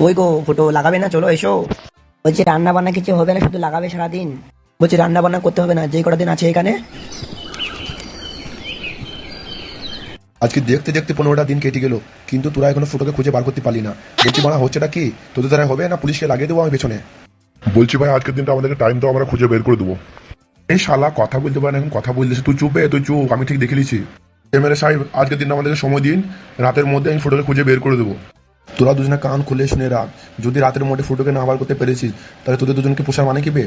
কই গো ফটো লাগাবে না? চলো এসো। বলছি রান্না বান্না কিছু হবে না শুধু লাগাবে সারাদিন। বলছি রান্না বান্না করতে হবে না যে কটা দিন আছে এখানে। আজকে দেখতে দেখতে পনেরোটা দিন কেটে গেল কিন্তু তোরা এখনও ফটোকে খুঁজে বার করতে পারলি না। বলছি মারা হচ্ছেটা কি? তোদের দ্বারা হবে না পুলিশকে লাগিয়ে দেবো আমি পেছনে? বলছি ভাই আজকের দিনটা আমাদেরকে টাইম দাও আমরা খুঁজে বের করে দেবো। এই শালা কথা বলতে পারে এখন কথা বলতেছে তুই চুপে তুই চুপ আমি ঠিক দেখে নিছি এমএলএ সাহেব আজকের দিন আমাদেরকে সময় দিন রাতের মধ্যে আমি ফটোকে খুঁজে বের করে দেবো। তোরা দুজনে কান খুলে শুনে রাখ। যদি রাতের মধ্যে ফটোকে না করতে পেরেছিস, তাহলে তোদের দুজনকে পোষার মানে কি বে?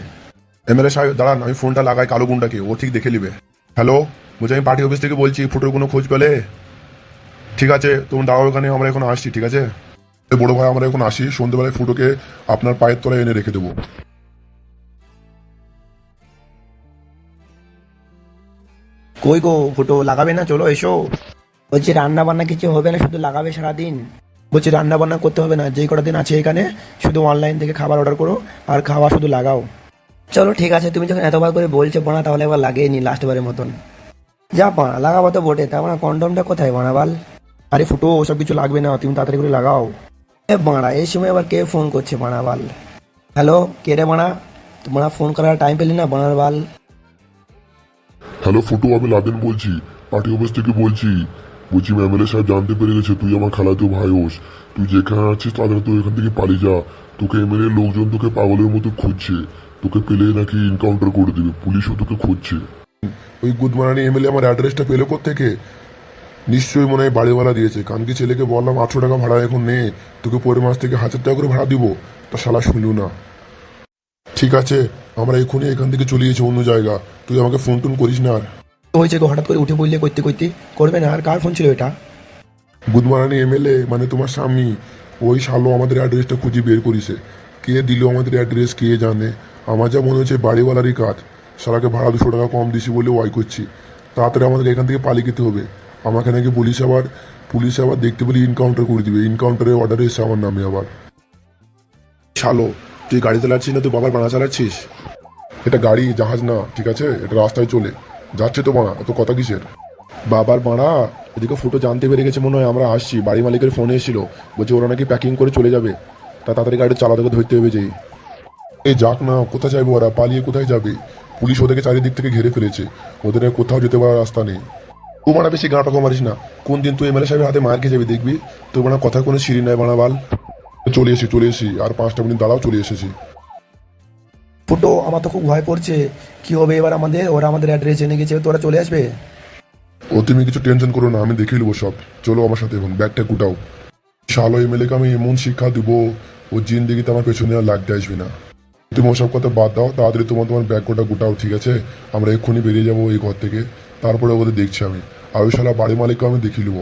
এমএলএ সাহেব দাঁড়ান আমি ফোনটা লাগাই কালো গুন্ডাকে, ও ঠিক দেখে নিবে। হ্যালো? বলছি, আমি পার্টি অফিস থেকে বলছি, ফটোর কোনো খোঁজ পেলে? ঠিক আছে তুমি দাঁড়াও ওখানে আমরা এখন আসছি, ঠিক আছে? বড় ভাই, আমরা এখন আসি, সন্ধ্যেবেলায় ফুটোকে আপনার পায়ের তলায় এনে রেখে দেবো। কই গো, ফটো, লাগাবে না? চলো, এসো। বলছি রান্না বান্না কিছু হবে না, শুধু লাগাবে সারাদিন। বলছি রান্না বান্না করতে হবে না যে কটা দিন আছে এখানে শুধু অনলাইন থেকে খাবার অর্ডার করো আর খাওয়া শুধু লাগাও। চলো ঠিক আছে তুমি যখন এতবার করে বলছো বানা তাহলে এবার লাগিয়ে নি লাস্টবারের মতন। যা বানা লাগাবো তো বটে তা মানে কন্ডমটা কোথায় বানাবাল আরে ফুটো ওসব কিছু লাগবে না তুমি তাড়াতাড়ি করে লাগাও। এ বাড়া এই সময় আবার কে ফোন করছে বানাবাল হ্যালো কে রে বানা? তোমার ফোন করার টাইম পেলি না বানার বাল? হ্যালো ফটো আমি লাদেন বলছি পার্টি অফিস থেকে বলছি। বলছি এমএলএ সাহেব জানতে পেরে গেছে, তুই আমার খালাতো ভাই হোস। তুই যেখানে আছিস তাদের তো এখান থেকে পালিয়ে যা। তোকে এমএলএ লোকজন তোকে পাগলের মতো খুঁজছে। তোকে পেলে নাকি এনকাউন্টার করে দিবে। পুলিশও তোকে খুঁজছে। ওই গুদমারানি এমএলএ আমার অ্যাড্রেসটা পেল থেকে নিশ্চয়ই মনে হয় বাড়িওয়ালা দিয়েছে। কারণ কানকি ছেলেকে বললাম, আটশো টাকা ভাড়া এখন নে। তোকে পরের মাস থেকে হাজার টাকা করে ভাড়া দিব। তা শালা শুনলু না। ঠিক আছে, আমরা এখনই এখান থেকে চলে অন্য জায়গা। তুই আমাকে ফোন টোন করিস না আর। হয়েছে গো, হঠাৎ করে উঠে পড়লে করতে করতে, করবে না, আর কার ফোন ছিল এটা? গুদমারানি এমএলএ মানে তোমার স্বামী, ওই শালো আমাদের অ্যাড্রেসটা খুঁজে বের করিছে। কে দিল আমাদের অ্যাড্রেস কে জানে? আমার যা মনে হচ্ছে বাড়িওয়ালারই কাজ। সারাকে ভাড়া দুশো টাকা কম দিছি বলে ওয়াই করছি। তাড়াতাড়ি আমাদের এখান থেকে পালিয়ে যেতে হবে। আমাকে নাকি পুলিশ আবার পুলিশ আবার দেখতে পেলে ইনকাউন্টার করে দিবে। ইনকাউন্টারের অর্ডার এসে আমার নামে আবার। শালো, তুই গাড়ি চালাচ্ছিস না? তুই বাবার বানা চালাচ্ছিস? এটা গাড়ি, জাহাজ না, ঠিক আছে? এটা রাস্তায় চলে। যাচ্ছে তো বানা এত কথা কিসের? বাবার বাড়া, এদিকে ফুটো জানতে পেরে গেছে মনে হয়, আমরা আসছি, বাড়ি মালিকের ফোন এসেছিল। বলছে ওরা নাকি প্যাকিং করে চলে যাবে। তা তাড়াতাড়ি গাড়ি চালাতে ধরতে হবে যেই। এই যাক না, কোথায় যাবে ওরা? পালিয়ে কোথায় যাবে? পুলিশ ওদেরকে চারিদিক থেকে ঘিরে ফেলেছে। ওদের কোথাও যেতে পারার রাস্তা নেই। তুই মারা বেশি গাঁটা মারিস না। কোন দিন তুই এমএলএ সাহেবের হাতে মার খেয়ে যাবি দেখবি? তোর মানে কথা কোনো সিঁড়ি নাই বানা বাল। চলে এসেছি চলে এসেছি। আর পাঁচটা মিনিট দাঁড়াও, চলে এসেছি। ফুটো আমার তো খুব ভয় পড়ছে। কি হবে এবার আমাদের? ওরা আমাদের অ্যাড্রেস জেনে গেছে তোরা চলে আসবে? ও, তুমি কিছু টেনশন করো না, আমি দেখে নেব সব। চলো আমার সাথে এখন, ব্যাগটা গুটাও শালো এমএলএকে আমি এমন শিক্ষা দিব, ও জিন্দিগিতে আমার পেছনে আর লাগতে আসবে না। তুমি ওসব কথা বাদ দাও, তাড়াতাড়ি তোমার তোমার ব্যাগ কোটা গুটাও ঠিক আছে? আমরা এক্ষুনি বেরিয়ে যাব এই ঘর থেকে। তারপরে ওদের দেখছি আমি। আর ওই শালা বাড়ি মালিককে আমি দেখিয়ে নেব।